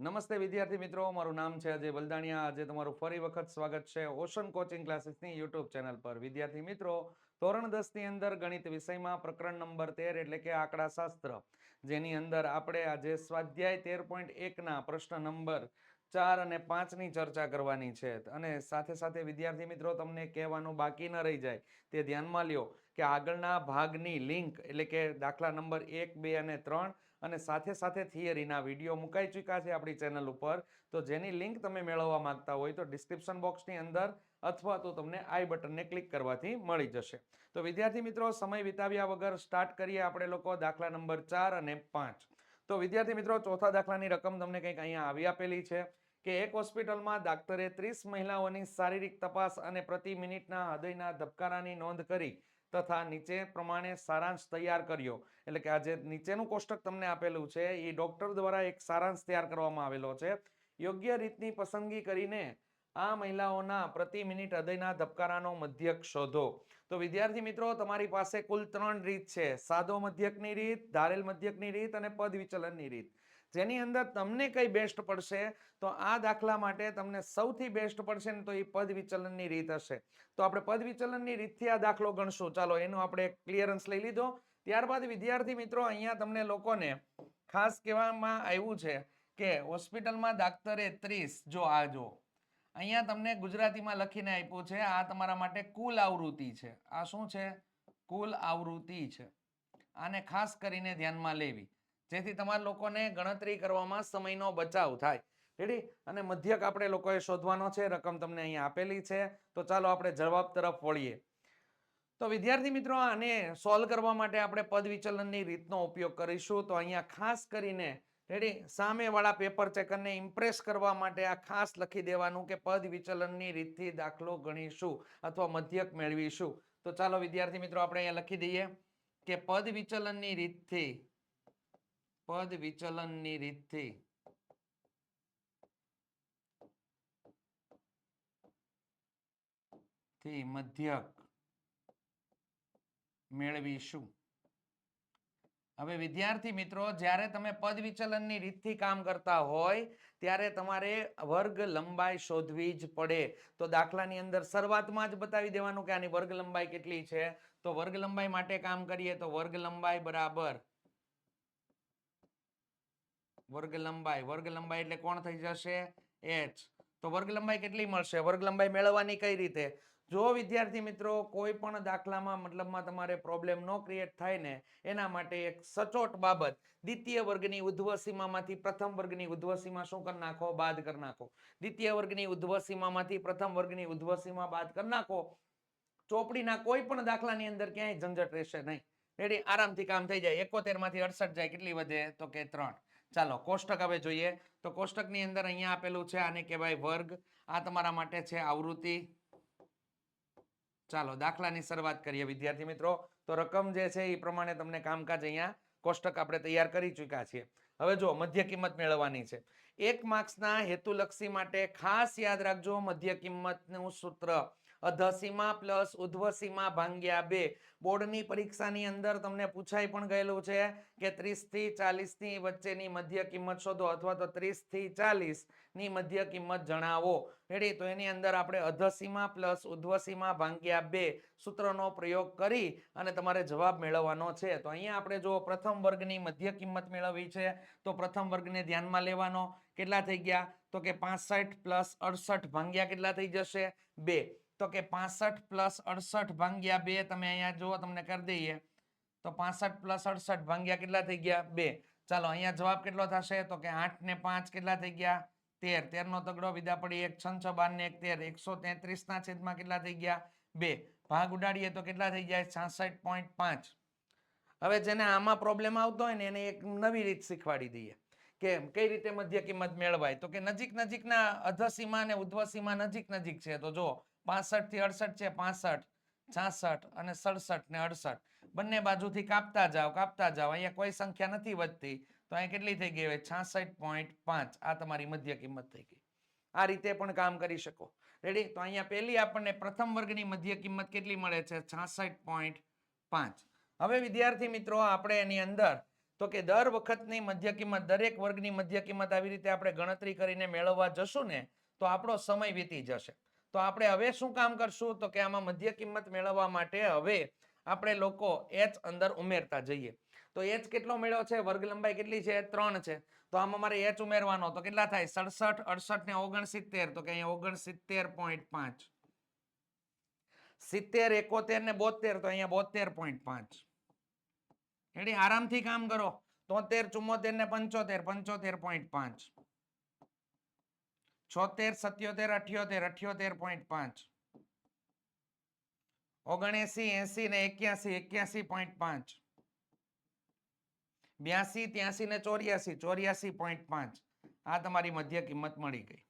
નમસ્તે વિદ્યાર્થી મિત્રો, મારું નામ છે અજય બલદાણિયા. આજે તમારું ફરી વખત સ્વાગત છે ઓશન કોચિંગ ક્લાસીસની યુટ્યુબ ચેનલ પર. વિદ્યાર્થી મિત્રો, ધોરણ દસની અંદર ગણિત વિષયમાં પ્રકરણ નંબર તેર એટલે કે આંકડાશાસ્ત્ર, જેની અંદર આપણે આજે સ્વાધ્યાય તેર પોઈન્ટ એકના પ્રશ્ન નંબર ચાર અને પાંચની ચર્ચા કરવાની છે. અને સાથે સાથે વિદ્યાર્થી મિત્રો, તમને કહેવાનું બાકી ન રહી જાય, તે ધ્યાનમાં લ્યો કે આગળના ભાગની લિંક એટલે કે દાખલા નંબર એક, બે અને ત્રણ અને સાથે સાથે થિયરીના વીડિયો મુકાઈ ચૂક્યા છે આપણી ચેનલ ઉપર. તો જેની લિંક તમે મેળવવા માંગતા હોય તો ડિસ્ક્રિપ્શન બોક્સની અંદર અથવા તો તમને આઈ બટનને ક્લિક કરવાથી મળી જશે. તો વિદ્યાર્થી મિત્રો, સમય વિતાવ્યા વગર સ્ટાર્ટ કરીએ આપણે લોકો દાખલા નંબર ચાર અને પાંચ. તો વિદ્યાર્થી મિત્રો, ચોથા દાખલાની રકમ તમને કંઈક અહીંયા આવી આપેલી છે કે એક હોસ્પિટલમાં ડાક્ટરે ત્રીસ મહિલાઓની શારીરિક તપાસ અને પ્રતિ મિનિટના હૃદયના ધબકારાની નોંધ કરી તથા નીચે પ્રમાણે સારાંશ તૈયાર કર્યો. એટલે કે આ જે નીચેનું કોષ્ટક તમને આપેલું છે. એ ડોક્ટર દ્વારા એક સારાંશ તૈયાર કરવામાં આવેલો છે. યોગ્ય રીતની પસંદગી કરીને આ મહિલાઓના પ્રતિ મિનિટ હૃદયના ધબકારાનો મધ્યક શોધો. તો વિદ્યાર્થી મિત્રો, તમારી પાસે કુલ ત્રણ રીત છે. સાદો મધ્યકની રીત, ધારેલ મધ્યકની રીત અને પદ વિચલનની રીત. જેની અંદર તમને કઈ બેસ્ટ પડશે, તો આ દાખલા માટે તમને સૌથી બેસ્ટ પડશે ને તો એ પદ વિચલનની રીત હશે. તો આપણે પદ વિચલનની રીતથી આ દાખલો ગણશું. ચાલો, એનો આપણે ક્લિયરન્સ લઈ લીધો. ત્યારબાદ વિદ્યાર્થી મિત્રો, અહીંયા તમને લોકોને ખાસ કહેવામાં આવ્યું છે કે હોસ્પિટલમાં દાખતરે ત્રીસ, જો આ જો અહીંયા તમને ગુજરાતીમાં લખીને આપ્યું છે, આ તમારા માટે કુલ આવૃત્તિ છે. આ શું છે? કુલ આવૃત્તિ છે. આને ખાસ કરીને ધ્યાનમાં લેવી. જેથી તમારા લોકોને ગણતરી કરવામાં સમયનો બચાવ થાય. રેડી અને મધ્યક આપણે લોકોએ શોધવાનો છે, રકમ તમને અહીંયા આપેલી છે. તો ચાલો આપણે જવાબ તરફ વળીએ. તો વિદ્યાર્થી મિત્રો, આને સોલ્વ કરવા માટે આપણે પદ વિચલનની રીતનો ઉપયોગ કરીશું. તો અહીંયા ખાસ કરીને રેડી સામેવાળા પેપર ચેકરને ઇમ્પ્રેસ કરવા માટે આ ખાસ લખી દેવાનું કે પદ વિચલનની રીતથી દાખલો ગણીશું અથવા મધ્યક મેળવીશું. તો ચાલો વિદ્યાર્થી મિત્રો, આપણે અહીંયા લખી દઈએ કે પદ વિચલનની રીતથી, પદ વિચલનની રીતથી મધ્યક મેળવીશું. હવે વિદ્યાર્થી મિત્રો, જ્યારે તમે પદ વિચલનની રીતથી કામ કરતા હોય, ત્યારે તમારે વર્ગ લંબાઈ શોધવી જ પડે. તો દાખલાની અંદર શરૂઆતમાં જ બતાવી દેવાનું કે આની વર્ગ લંબાઈ કેટલી છે. તો વર્ગ લંબાઈ માટે કામ કરીએ તો વર્ગ લંબાઈ બરાબર વર્ગ લંબાઈ. વર્ગ લંબાઈ એટલે કોણ થઈ જશે? એચ. તો વર્ગ લંબાઈ કેટલી મળશે? વર્ગ લંબાઈ મેળવવાની કઈ રીતે? જો વિદ્યાર્થી મિત્રો કોઈ પણ દાખલામાં મતલબમાં તમારે પ્રોબ્લેમ નો ક્રિએટ થાય ને, એના માટે એક સચોટ બાબત, દ્વિતીય વર્ગની ઉધ્ધવસીમામાંથી પ્રથમ વર્ગની ઉધ્વસીમાં શું કરી નાખો? બાદ કરી નાખો. દ્વિતીય વર્ગની ઉધ્વસીમામાંથી પ્રથમ વર્ગની ઉધ્વસીમાં બાદ કરી નાખો. ચોપડીના કોઈ પણ દાખલાની અંદર ક્યાંય ઝંઝટ રહેશે નહીં. રેડી આરામથી કામ થઈ જાય. એકોતેરમાંથી અડસઠ જાય. કેટલી વધે? તો કે ત્રણ. ચાલો, કોષ્ટક હવે જોઈએ. તો કોષ્ટકની અંદર અહીંયા આપેલું છે આને કહેવાય વર્ગ. આ તમારા માટે છે આવૃત્તિ. ચાલો, દાખલાની શરૂઆત કરીએ વિદ્યાર્થી મિત્રો. તો રકમ જે છે એ પ્રમાણે તમને કામકાજ અહીંયા કોષ્ટક આપણે તૈયાર કરી ચૂક્યા છીએ. હવે જો મધ્ય કિંમત મેળવવાની છે. એક માર્ક્સના હેતુલક્ષી માટે ખાસ યાદ રાખજો મધ્ય કિંમતનું સૂત્ર. અધસીમા પ્લસ ઉધ્વસીમા ભાંગ્યા બે. બોર્ડની પરીક્ષાની અંદર તમને પૂછાઈ પણ ગયેલું છે કે ત્રીસથી ચાલીસની વચ્ચેની મધ્ય કિંમત શોધો અથવા તો ત્રીસથી ચાલીસની મધ્ય કિંમત જણાવો. રેડી તો એની અંદર આપણે અધસીમા પ્લસ ઉધ્વસીમા ભાંગ્યા બે સૂત્રનો પ્રયોગ કરી અને તમારે જવાબ મેળવવાનો છે. તો અહીંયા આપણે જો પ્રથમ વર્ગની મધ્ય કિંમત મેળવવી છે, તો પ્રથમ વર્ગને ધ્યાનમાં લેવાનો. કેટલા થઈ ગયા? તો કે પાસઠ પ્લસ અડસઠ ભાંગ્યા કેટલા થઈ જશે? બે. તો કે પાસઠ પ્લસ અડસઠ ભાંગ્યા બે તમે અહીંયા જુઓ, તમને કરી દઈએ. તો પાસઠ પ્લસ અડસઠ ભાંગ્યા કેટલા થઈ ગયા? બે. ચાલો, અહીંયા જવાબ કેટલો થશે? તો કે આઠ ને પાંચ કેટલા થઈ ગયા? તેર. તેર નો તગડો વિદા પડી એક છન છ, બાર ને એક, તેર. એકસો તેત્રીસ ના છેદમાં કેટલા થઈ ગયા? બે. ભાગ ઉડાડીએ તો કેટલા થઈ જાય? છાસઠ પોઈન્ટ પાંચ. હવે જેને આમાં પ્રોબ્લેમ આવતો હોય ને, એને એક નવી રીત શીખવાડી દઈએ. કે કઈ રીતે મધ્ય કિંમત મેળવાય? તો કે નજીક નજીકના અધસીમા અને ઉધ્વસીમા નજીક નજીક છે. તો જો પાસઠથી અડસઠ છે, પાસઠ, છાસઠ અને સડસઠ ને અડસઠ. બંને બાજુથી કાપતા જાઓ કાપતા જાઓ. અહીંયા કોઈ સંખ્યા નથી વધતી. તો અહીંયા કેટલી થઈ ગઈ હોય? છાસઠ પોઈન્ટ પાંચ. આ તમારી મધ્ય કિંમત થઈ ગઈ. આ રીતે પણ કામ કરી શકો. રેડી તો અહીંયા પહેલી આપણને પ્રથમ વર્ગની મધ્ય કિંમત કેટલી મળે છે? છાસઠ પોઈન્ટ પાંચ. હવે વિદ્યાર્થી મિત્રો, આપણે એની અંદર, તો કે દર વખતની મધ્ય કિંમત, દરેક વર્ગની મધ્ય કિંમત આવી રીતે આપણે ગણતરી કરીને મેળવવા જશું ને, તો આપણો સમય વીતી જશે. તો આપણે હવે શું કામ કરશું? તો કે આમાં મધ્ય કિંમત મેળવવા માટે હવે આપણે લોકો એચ અંદર ઉમેરતા જઈએ. તો એચ કેટલો મેળવ્યો છે? વર્ગ લંબાઈ કેટલી છે? ત્રણ છે. તો આમાં મારે એચ ઉમેરવાનો તો કેટલા થાય? સડસઠ, અડસઠ ને ઓગણસિત્તેર. તો કે અહીંયા ઓગણસિત્તેર પોઈન્ટ પાંચ. સિત્તેર, એકોતેર ને બોતેર તો અહીંયા બોતેર પોઈન્ટ પાંચ. એટલે આરામથી કામ કરો. તોતેર, ચુમ્મોતેર ને પંચોતેર. પંચોતેર પોઈન્ટ પાંચ. છોતેર, સત્યોતેર, અઠ્યોતેર અઠ્યોતેર પોઈન્ટ પાંચ. ઓગણએસી, એસી ને એક્યાસી એક્યાસી પોઈન્ટ પાંચ. બ્યાસી, ત્યાસી ને ચોર્યાસી ચોર્યાસી પોઈન્ટ પાંચ. આ તમારી મધ્ય કિંમત મળી ગઈ.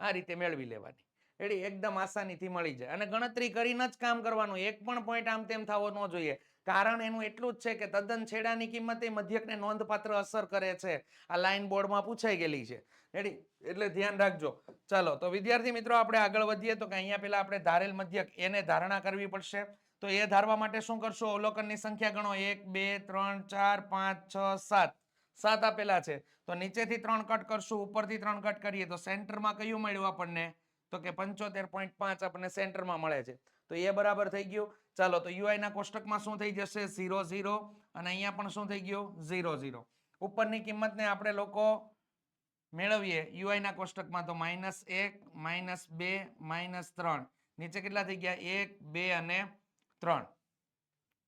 આ રીતે મેળવી લેવાની. એડી એકદમ આસાનીથી મળી જાય. અને ગણતરી કરીને જ કામ કરવાનું. એક પણ પોઈન્ટ આમ તેમ થવો ન જોઈએ. કારણ એનું એટલું જ છે કે તદ્દન છેડાની કિંમત એ મધ્યકને નોંધપાત્ર અસર કરે છે. આ લાઇન બોર્ડમાં પૂછાઈ ગયેલી છે. રેડી એટલે ધ્યાન રાખજો. ચાલો, તો વિદ્યાર્થી મિત્રો, આપણે આગળ વધીએ તો કે અહીંયા પેલા આપણે ધારેલ મધ્યક, એને ધારણા કરવી પડશે. તો એ ધારવા માટે શું કરશો? અવલોકનની સંખ્યા ગણો. એક, બે, ત્રણ, ચાર, પાંચ, છ, સાત. સાત આપેલા છે. તો નીચેથી ત્રણ કટ કરશું, ઉપરથી ત્રણ કટ કરીએ તો સેન્ટરમાં કયું મળ્યું આપણને? તો કે પંચોતેર પોઈન્ટ પાંચ આપણને સેન્ટરમાં મળે છે. તો એ બરાબર થઈ ગયું. ચાલો, તો યુઆઈ ના કોષ્ટકમાં શું થઈ જશે? Zero zero. અને અહીંયા પણ શું થઈ ગયું? Zero zero. ઉપરની કિંમતને આપણે લોકો મેળવીએ યુઆઈ ના કોષ્ટકમાં તો માઇનસ એક, માઇનસ બે, માઇનસ ત્રણ. નીચે કેટલા થઈ ગયા? એક, બે અને ત્રણ.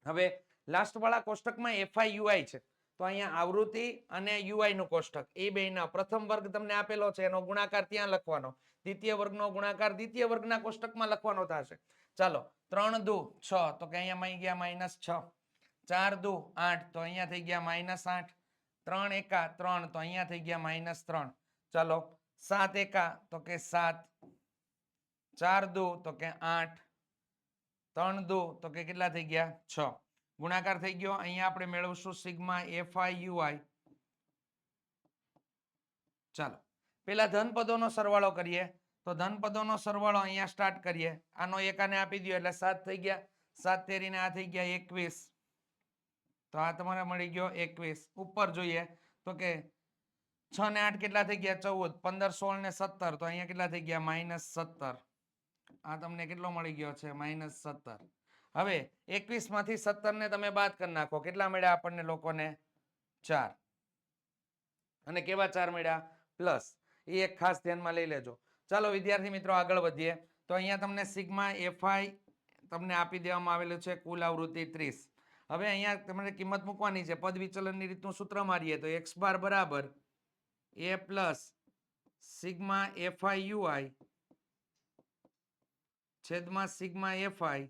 હવે લાસ્ટવાળા કોષ્ટકમાં એફઆઈ યુઆઈ છે. તો અહીંયા આવૃત્તિ અને યુઆઈ નું કોષ્ટક. એ બેના પ્રથમ વર્ગ તમને આપેલો છે. એનો ગુણાકાર ત્યાં લખવાનો. દ્વિતીય વર્ગનો ગુણાકાર દ્વિતીય વર્ગના કોષ્ટકમાં લખવાનો થશે. ચાલો, ત્રણ દુ, છ. તો કે અહીંયા મહી ગયા માઇનસ છ. ચાર દુ, આઠ. તો અહીંયા થઈ ગયા માઇનસ આઠ. ત્રણ એકા, ત્રણ. તો અહીંયા થઈ ગયા માઇનસ ત્રણ. ચાલો, સાત એકા, તો કે સાત. ચાર દુ, તો કે આઠ. ત્રણ દુ, તો કે કેટલા થઈ ગયા? છ. ગુણાકાર થઈ ગયો. અહીંયા આપણે મેળવશું સિગ્મા એફ આઈ. ચાલો, પેલા ધનપદોનો સરવાળો કરીએ. તો ધનપદોનો સરવાળો અહીંયા સ્ટાર્ટ કરીએ. આનો એકાને આપી દો એટલે સાત થઈ ગયા. સાત તેરીને આ થઈ ગયા એકવીસ. તો આ તમારે મળી ગયો એકવીસ. ઉપર જોઈએ તો કે છ ને આઠ કેટલા થઈ ગયા? ચૌદ. પંદર, સોળ ને સત્તર. તો અહીંયા કેટલા થઈ ગયા? માઇનસ સત્તર. આ તમને કેટલો મળી ગયો છે? માઇનસ સત્તર. હવે એકવીસમાંથી સત્તર ને તમે બાદ કરી નાખો. કેટલા મળ્યા આપણને લોકોને? ચાર. અને કેવા ચાર મળ્યા? પ્લસ. એ એક ખાસ ધ્યાનમાં લઈ લેજો. ચાલો વિદ્યાર્થી મિત્રો આગળ વધીએ. તો અહીંયા તમને સિગ્મા એફઆઈ તમને આપી દેવામાં આવેલું છે, કુલ આવૃત્તિ ત્રીસ. હવે અહીંયા તમારે કિંમત મૂકવાની છે, પદ વિચલનની રીતનું સૂત્ર મારીએ તો એક્સ બાર બરાબર A plus sigma FI UI છેદમાં સિગ્મા એફઆઈ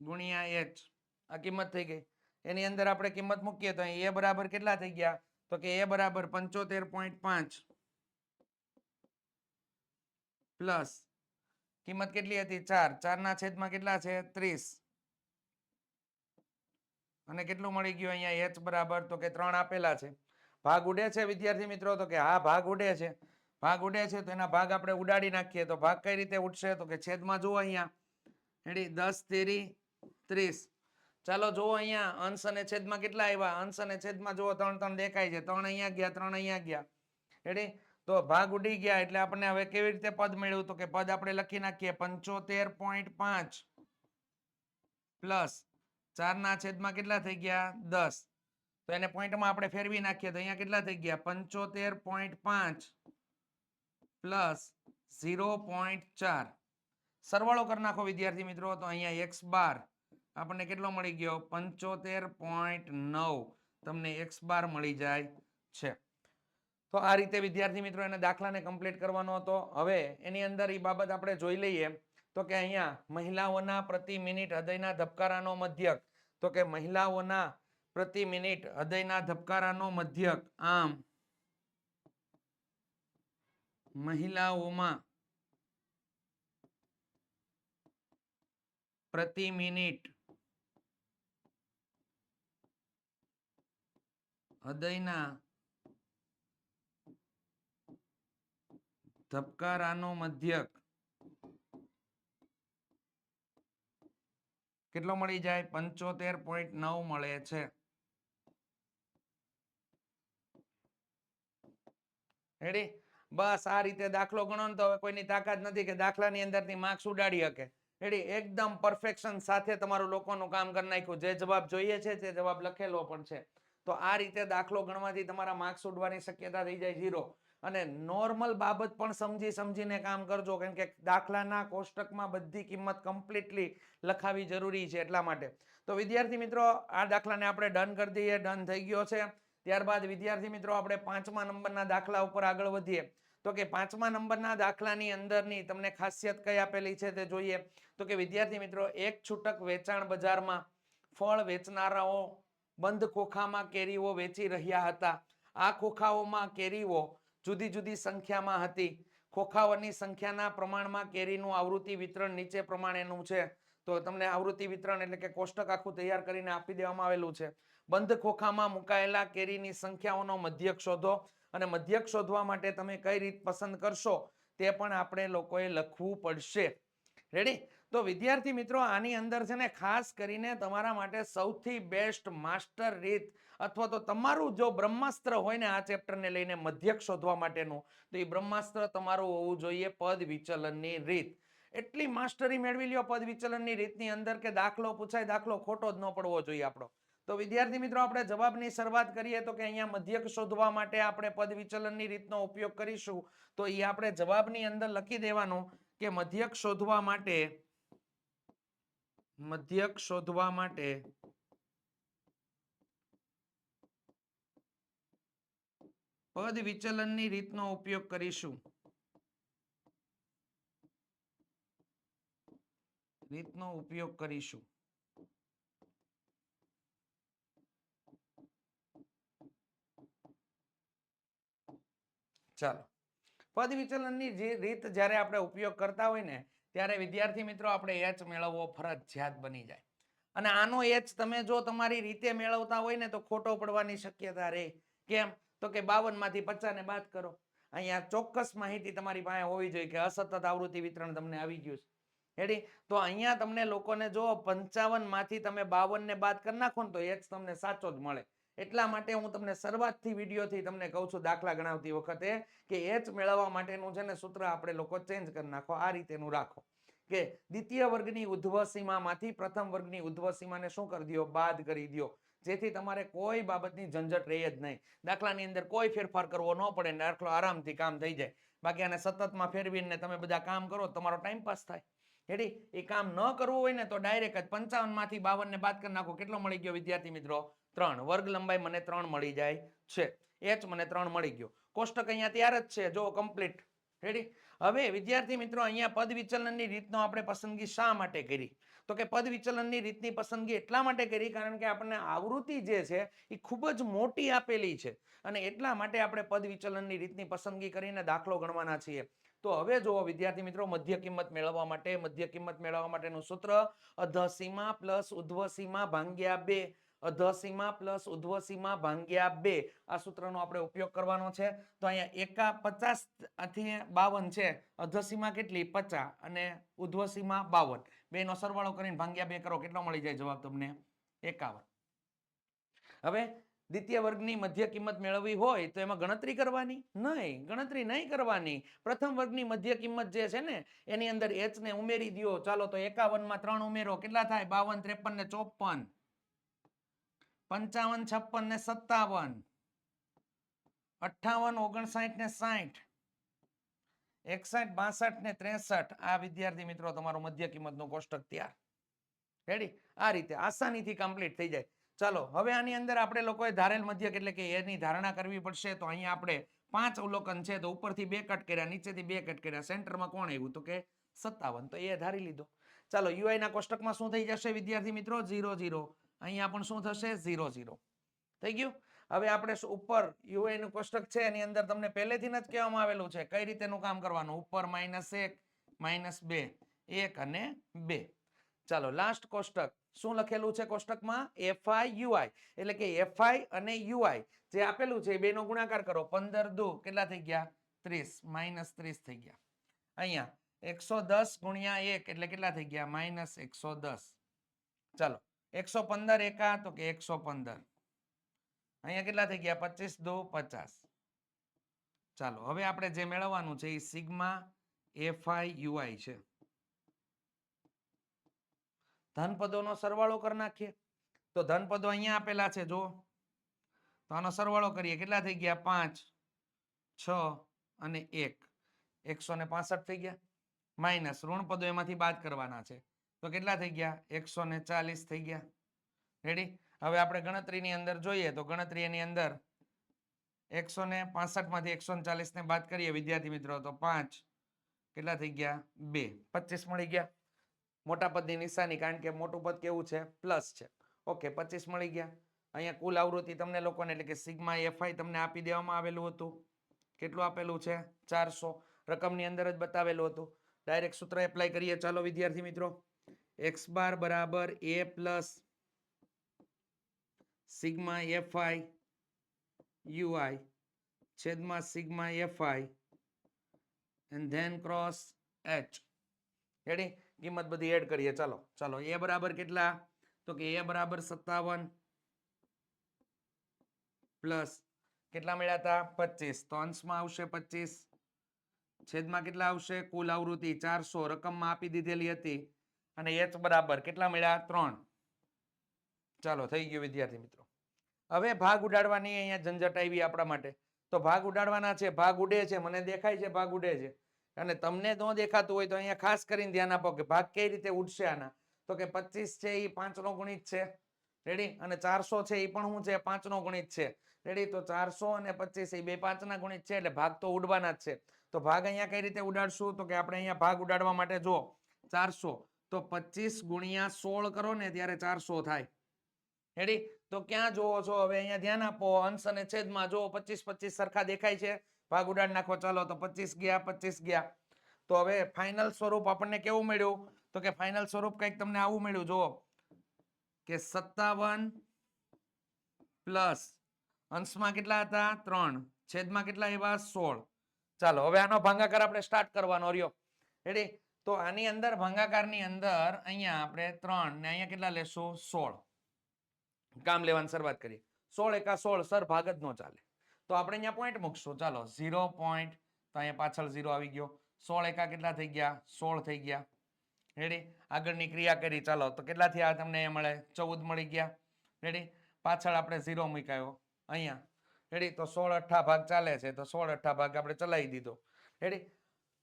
ગુણ્યા એચ. આ કિંમત થઈ ગઈ. એની અંદર આપણે કિંમત મૂકીએ તો એ બરાબર કેટલા થઈ ગયા? તો કે એ બરાબર પંચોતેર પોઈન્ટ પાંચ. પ્લસ કિંમત કેટલી હતી? ચાર. ચારના છેદમાં કેટલા છે? ત્રીસ. અને કેટલું મળી ગયું અહીંયા? એચ બરાબર તો કે ત્રણ આપેલા છે. ભાગ ઉડે છે, વિદ્યાર્થી મિત્રો? તો કે હા, ભાગ ઉડે છે. ભાગ ઉડે છે, તો એના ભાગ આપણે ઉડાડી નાખીએ. તો ભાગ કઈ રીતે ઉડશે? તો કે છેદમાં જુઓ અહીંયા. એડી દસ, તેરી, ત્રીસ. ચાલો, જુઓ અહીંયા. અંશ અને છેદમાં કેટલા આવ્યા? અંશ અને છેદમાં જુઓ, ત્રણ ત્રણ દેખાય છે. ત્રણ અહીંયા ગયા, ત્રણ અહીંયા ગયા. એડી તો ભાગ ઉડી ગયા એટલે આપણને હવે કેવી રીતે પદ મેળવ્યું તો કે પદ આપણે લખી નાખીએ પંચોતેર પોઈન્ટ પાંચ પ્લસ ચારના છેદમાં કેટલા થઈ ગયા? દસ. તો એને પોઈન્ટમાં આપણે ફેરવી નાખીએ તો અહીંયા કેટલા થઈ ગયા? પંચોતેર પોઈન્ટ પાંચ પ્લસ ઝીરો પોઈન્ટ ચાર. સરવાળો કરી નાખો વિદ્યાર્થી મિત્રો, તો અહીંયા એક્સ બાર આપણને કેટલો મળી ગયો? પંચોતેર પોઈન્ટ નવ. તમને એક્સ બાર મળી જાય છે. તો આ રીતે વિદ્યાર્થી મિત્રો એને દાખલાને કમ્પ્લીટ કરવાનો હતો. હવે એની અંદર એ બાબત આપણે જોઈ લઈએ તો કે અહીંયા મહિલાઓના પ્રતિ મિનિટ હૃદયના ધબકારાનો મધ્યક. તો કે મહિલાઓના પ્રતિ મિનિટ હૃદયના ધબકારાનો મધ્યક. આમ મહિલાઓમાં પ્રતિ મિનિટ હૃદયના ધબકારાનો મધ્યક. કેટલો મળી જાય? પંચોતેર પોઈન્ટ નવ મળે છે. બસ આ રીતે દાખલો ગણો ને તો હવે કોઈની તાકાત નથી કે દાખલાની અંદરથી માર્ક્સ ઉડાડી શકે. રેડી એકદમ પરફેક્શન સાથે તમારું લોકોનું કામ કરી નાખ્યું. જે જવાબ જોઈએ છે, તે જવાબ લખેલો પણ છે. તો આ રીતે દાખલો ગણવાથી તમારા માર્ક્સ ઉડવાની શક્યતા થઈ જાય ઝીરો અને નોર્મલ બાબત પણ સમજી સમજીને કામ કરજો. કેમ કે દાખલાના કોષ્ટકમાં બધી કિંમત કમ્પ્લીટલી લખાવી જરૂરી છે એટલા માટે. તો વિદ્યાર્થી મિત્રો, આ દાખલાને આપણે ડન કરી દઈએ ડન થઈ ગયો છે. ત્યારબાદ વિદ્યાર્થી મિત્રો, આપણે પાંચમા નંબરના દાખલા ઉપર આગળ વધીએ. તો કે પાંચમા નંબરના દાખલાની અંદરની તમને ખાસિયત કઈ આપેલી છે તે જોઈએ. તો કે વિદ્યાર્થી મિત્રો, એક છૂટક વેચાણ બજારમાં ફળ વેચનારાઓ બંધ ખોખામાં કેરીઓ વેચી રહ્યા હતા. આ ખોખાઓમાં કેરીઓ જુદી જુદી સંખ્યામાં હતી. ખોખાઓની સંખ્યાના પ્રમાણમાં કેરીનું આવૃત્તિ વિતરણ નીચે પ્રમાણેનું છે. તો તમને આવૃત્તિ વિતરણ એટલે કે કોષ્ટક આખું તૈયાર કરીને આપી દેવામાં આવેલું છે. બંધ ખોખામાં મુકાયેલા કેરીની સંખ્યાઓનો મધ્યક શોધો અને મધ્યક શોધવા માટે તમે કઈ રીત પસંદ કરશો તે પણ આપણે લોકોએ લખવું પડશે. રેડી તો વિદ્યાર્થી મિત્રો, આની અંદર છે ને ખાસ કરીને તમારા માટે સૌથી બેસ્ટ માસ્ટર રીત અથવા તો તમારું જો બ્રહ્માસ્ત્ર હોય ને આ ચેપ્ટરને લઈને મધ્યક શોધવા માટેનું, તો એ બ્રહ્માસ્ત્ર તમારું હોવું જોઈએ પદ વિચલનની રીત. એટલી માસ્ટરી મેળવી લ્યો પદ વિચલનની રીતની અંદર કે દાખલો પૂછાય, દાખલો ખોટો જ ન પડવો જોઈએ આપણો. તો વિદ્યાર્થી મિત્રો, આપણે જવાબની શરૂઆત કરીએ તો કે અહીંયા મધ્યક શોધવા માટે આપણે પદ વિચલનની રીતનો ઉપયોગ કરીશું. તો એ આપણે જવાબની અંદર લખી દેવાનું કે મધ્યક શોધવા માટે મધ્યક શોધવા માટે પદ વિચલનની રીતનો ઉપયોગ કરીશું. રીતનો ઉપયોગ કરીશું. ચાલો. પદ વિચલનની જે રીત જ્યારે આપણે ઉપયોગ કરતા હોય ને ત્યારે વિદ્યાર્થી મિત્રો, આપણે એચ મેળવવો ફરજિયાત બની જાય. અને આનો એચ તમે જો તમારી રીતે મેળવતા હોય ને, તો ખોટો પડવાની શક્યતા રહે. કેમ? તો કે બાવનમાંથી પચાસ ને બાદ કરો. અહીંયા ચોક્કસ માહિતી તમારી પાસે હોવી જોઈએ કે અસતત આવૃત્તિ વિતરણ તમને આવી ગયું છે. હેડી તો અહીંયા તમને લોકોને જો પંચાવનમાંથી તમે બાવન ને બાદ કરી નાખો ને, તો એચ તમને સાચો જ મળે. એટલા માટે હું તમને શરૂઆતથી વિડીયોથી તમને કહું છું, દાખલા ગણાવતી વખતે કે એચ મેળવવા માટેનું છે ને સૂત્ર આપણે લોકો ચેન્જ કરી નાખો, આ રીતેનું રાખો. કે દ્વિતીય વર્ગની સીમામાંથી પ્રથમ વર્ગની સીમાને શું કરી દો? બાદ કરી દો. જેથી તમારે કોઈ બાબતની ઝંઝટ રહે જ નહીં. દાખલાની અંદર કોઈ ફેરફાર કરવો ન પડે ને દાખલો આરામથી કામ થઈ જાય. બાકી આને સતતમાં ફેરવીને તમે બધા કામ કરો તમારો ટાઈમ પાસ થાય. હેડી એ કામ ન કરવું હોય ને તો ડાયરેક્ટ જ પંચાવનમાંથી બાવન ને બાદ કરી નાખો. કેટલો મળી ગયો વિદ્યાર્થી મિત્રો? ત્રણ વર્ગ લંબાઈ મને ત્રણ મળી જાય છે. એચ મને ત્રણ મળી ગયો. કોષ્ટક અહીંયા ત્યાર જ છે. જો કમ્પ્લીટ રેડી હવે વિદ્યાર્થી મિત્રો, અહીંયા પદ વિચલનની રીતનો આપણે પસંદગી શા માટે કરી? તો કે પદ વિચલનની રીતની પસંદગી એટલા માટે કરી કારણ કે આપણને આવૃત્તિ જે છે, એ ખૂબ જ મોટી આપેલી છે. અને એટલા માટે આપણે પદ વિચલનની રીતની પસંદગી કરીને દાખલો ગણવાના છીએ. તો હવે જુઓ વિદ્યાર્થી મિત્રો, મધ્ય કિંમત મેળવવા માટે, મધ્ય કિંમત મેળવવા માટેનું સૂત્ર અધસીમા પ્લસ ઉધ્વસીમા ભાંગ્યા બે. અધસીમા પ્લસ ઉધ્વસીમા ભાંગ્યા બે. આ સૂત્રનો આપણે ઉપયોગ કરવાનો છે. તો અહીંયા એકા પચાસથી બાવન છે. અધસીમા કેટલી? પચાસ અને ઉધ્વસીમા બાવન. બે નો સરવાળો કરીને ભાંગ્યા બે કરો. કેટલો મળી જાય જવાબ તમને? એકાવન. હવે દ્વિતીય વર્ગની મધ્ય કિંમત મેળવવી હોય તો એમાં ગણતરી કરવાની? નહીં. ગણતરી નહીં કરવાની. પ્રથમ વર્ગની મધ્ય કિંમત જે છે ને, એની અંદર એચ ને ઉમેરી દો ચાલો તો એકાવનમાં ત્રણ ઉમેરો. કેટલા થાય? બાવન, ત્રેપન ને ચોપન. પંચાવન, છપ્પન ને સત્તાવન. અઠ્ઠાવન, ઓગણસાઠ ને સાઠ. એકસઠ, બાસઠ ને ત્રેસઠ. આ વિદ્યાર્થી મિત્રો, તમારું મધ્ય કિંમતનું કોષ્ટક ત્યાર. રેડી આ રીતે આસાનીથી કમ્પ્લીટ થઈ જાય. ચાલો, હવે આની અંદર આપણે લોકોએ ધારેલ મધ્યક એટલે કે એની ધારણા કરવી પડશે. તો અહીંયા આપણે પાંચ અવલોકન છે. તો ઉપરથી બે કટ કર્યા, નીચેથી બે કટ કર્યા. સેન્ટરમાં કોણ આવ્યું? તો કે સત્તાવન. તો એ ધારી લીધો. ચાલો, યુઆઈના કોષ્ટકમાં શું થઈ જશે વિદ્યાર્થી મિત્રો? Zero zero. અહીંયા પણ શું થશે? Zero zero. થઈ ગયું? હવે આપણે ઉપરનું કોષ્ટક છે, એની અંદર તમને પહેલેથી જ કહેવામાં આવેલું છે. કઈ રીતેનું કામ કરવાનું? ઉપર માઇનસ એક, માઇનસ બે, એક અને બે. ચાલો લાસ્ટ કોષ્ટક. શું લખેલું છે કોષ્ટકમાં? એફઆઈ યુઆઈ એટલે કે એફઆઈ અને યુઆઈ જે આપેલું છે, એ બેનો ગુણાકાર કરો. પંદર દુ. કેટલા થઈ ગયા? ત્રીસ. માઇનસ ત્રીસ થઈ ગયા. અહીંયા એકસો દસ ગુણ્યા એક, એટલે કેટલા થઈ ગયા? માઇનસ એકસો દસ. ચાલો એકસો પંદર એકા તો કે એકસો પંદર. અહીંયા કેટલા થઈ ગયા? પચીસ, દો, પચાસ. ચાલો, હવે આપણે જે મેળવવાનું છે એ સિગ્મા એફઆઈ યુઆઈ છે. ધનપદોનો સરવાળો કરી નાખીએ. તો ધનપદો અહીંયા આપેલા છે જો તો આનો સરવાળો કરીએ. કેટલા થઈ ગયા? પાંચ, છ અને એક. એકસો ને પાસઠ થઈ ગયા. માઇનસ ઋણ પદો એમાંથી બાદ કરવાના છે. તો કેટલા થઈ ગયા? એકસો ને ચાલીસ થઈ ગયા. રેડી હવે આપણે ગણતરીની અંદર જોઈએ તો ગણતરી એની અંદર એકસો ને માંથી એકસો ને ચાલીસ ને બાદ કરીએ, વિદ્યાર્થી મિત્રો, તો પાંચ. કેટલા થઈ ગયા? બે. પચીસ મળી ગયા. મોટા પદની નિશાની, કારણ કે મોટું પદ કેવું છે? પ્લસ છે. ઓકે પચીસ મળી ગયા. અહીંયા કુલ આવૃત્તિ તમને લોકોને એટલે કે સિગ્મા એફઆઈ તમને આપી દેવામાં આવેલું હતું. કેટલું આપેલું છે? ચારસો. રકમની અંદર જ બતાવેલું હતું. ડાયરેક્ટ સૂત્ર એપ્લાય કરીએ. ચાલો વિદ્યાર્થી મિત્રો. એક્સ બાર બરાબર A plus sigma FI UI છેદમાં sigma FI and then cross H ready કિંમત બધી એડ કરીએ. ચાલો. ચાલો. એ બરાબર કેટલા? તો કે એ બરાબર સત્તાવન પ્લસ કેટલા મળ્યા હતા? પચીસ. તો અંશમાં આવશે પચીસ. છેદમાં કેટલા આવશે? કુલ આવૃત્તિ ચારસો. રકમમાં આપી દીધેલી હતી. અને એચ બરાબર. કેટલા મળ્યા? ત્રણ. ચાલો, થઈ ગયું વિદ્યાર્થી મિત્રો. હવે ભાગ ઉડાડવાની અહીંયા ઝંઝટ આવી આપણા માટે. તો ભાગ ઉડાડવાના છે. ભાગ ઉડે છે. મને દેખાય છે ભાગ ઉડે છે. અને તમને ન દેખાતું હોય તો અહીંયા ખાસ કરીને ધ્યાન આપો કે ભાગ કઈ રીતે ઉડશે આના. તો કે પચીસ છે એ પાંચનો ગુણિત છે. રેડી અને ચારસો છે એ પણ શું છે? પાંચનો ગુણિત છે. રેડી તો ચારસો અને પચીસ એ બે પાંચના ગુણિત છે એટલે ભાગ તો ઉડવાના જ છે. તો ભાગ અહીંયા કઈ રીતે ઉડાડશું? તો કે આપણે અહીંયા ભાગ ઉડાડવા માટે જો ચારસો. તો પચીસ ગુણ્યા સોળ કરો ને ત્યારે ચારસો થાય. રેડી તો ક્યાં જોવો છો? હવે અહીંયા ધ્યાન આપો, અંશ અને છેદમાં જો પચીસ પચીસ સરખા દેખાય છે. ભાગ ઉડાડ નાખો, ચાલો તો પચીસ ગયા પચીસ ગયા. તો હવે ફાઇનલ સ્વરૂપ આપણને કેવું મળ્યું? તો કે ફાઇનલ સ્વરૂપ કંઈક તમને આવું મળ્યું, જુઓ. કે સત્તાવન પ્લસ અંશમાં કેટલા હતા? ત્રણ. છેદમાં કેટલા એવા સોળ. ચાલો, હવે આનો ભાંગાકાર આપણે સ્ટાર્ટ કરવાનો રહ્યો. રેડી તો આની અંદર, ભંગાકારની અંદર અહીંયા આપણે ત્રણ ને અહીંયા કેટલા લેશું? સોળ. કામ લેવાની શરૂઆત કરીએ. સોળ એકા સોળ, સર ભાગ જ ન ચાલે. તો આપણે અહીંયા પોઈન્ટ મૂકશું. ચાલો ઝીરો પોઈન્ટ તો અહીંયા પાછળ ઝીરો આવી ગયો. સોળ એકા કેટલા થઈ ગયા? સોળ થઈ ગયા. રેડી આગળની ક્રિયા કરી. ચાલો, તો કેટલા થયા તમને અહીંયા મળે? ચૌદ મળી ગયા. રેડી પાછળ આપણે ઝીરો મૂકાયો. અહીંયા. રેડી તો સોળ અઠ્ઠા ભાગ ચાલે છે. તો સોળ અઠ્ઠા ભાગ આપણે ચલાવી દીધો. રેડી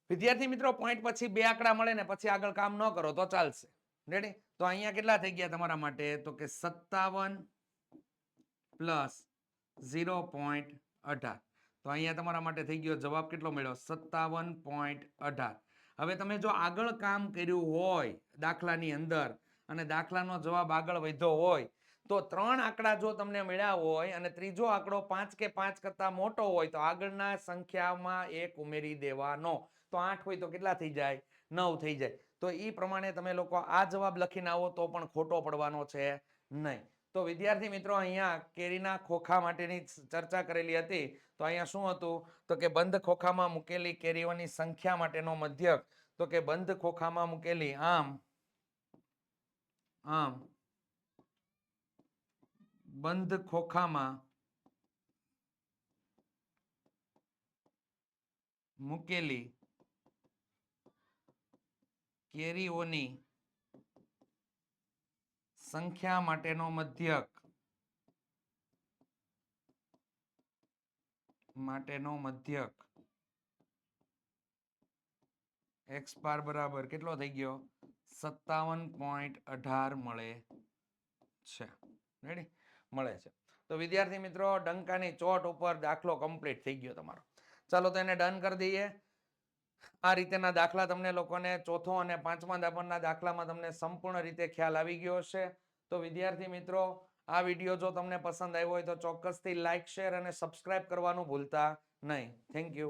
વિદ્યાર્થી મિત્રો પોઈન્ટ પછી બે આંકડા મળે ને પછી આગળ કામ ન કરો તો ચાલશે. રેડી તો અહીંયા કેટલા થઈ ગયા તમારા માટે? તો કે સત્તાવન પ્લસ ઝીરો પોઈન્ટ અઢાર. તો અહીંયા તમારા માટે થઈ ગયો જવાબ કેટલો મળ્યો? સત્તાવન પોઈન્ટ અઢાર. હવે તમે જો આગળ કામ કર્યું હોય દાખલાની અંદર અને દાખલાનો જવાબ આગળ વધ્યો હોય, તો ત્રણ આંકડા જો તમને મળ્યા હોય અને ત્રીજો આંકડો પાંચ કે પાંચ કરતા મોટો હોય, તો આગળના સંખ્યામાં એક ઉમેરી દેવાનો. તો આઠ હોય તો કેટલા થઈ જાય? નવ થઈ જાય. તો એ પ્રમાણે તમે લોકો આ જવાબ લખીને આવો તો પણ ખોટો પડવાનો છે નહીં. તો વિદ્યાર્થી મિત્રો, અહીંયા કેરીના ખોખા માટેની ચર્ચા કરેલી હતી. તો અહીંયા શું હતું? તો કે બંધ ખોખામાં મૂકેલી કેરીઓની સંખ્યા માટેનો મધ્યક. તો કે બંધ ખોખામાં મૂકેલી આમ આમ, બંધ ખોખામાં મૂકેલી કેરીઓની સંખ્યા માટેનો મધ્યક માટેનો મધ્યક. એક્સ બાર બરાબર કેટલો થઈ ગયો? સત્તાવન પોઈન્ટ અઢાર મળે છે. રેડી મળે છે. તો વિદ્યાર્થી મિત્રો, ડંકાની ચોટ ઉપર દાખલો કમ્પ્લીટ થઈ ગયો તમારો. ચાલો તો એને ડન કરી દઈએ. આ રીતેના દાખલા તમને લોકોને ચોથો અને પાંચમા દાપણના દાખલામાં તમને સંપૂર્ણ રીતે ખ્યાલ આવી ગયો હશે. તો વિદ્યાર્થી મિત્રો, આ વીડિયો જો તમને પસંદ આવ્યો હોય તો ચોક્કસથી લાઇક શેર અને સબસ્ક્રાઇબ કરવાનું ભૂલતા નહીં. Thank you.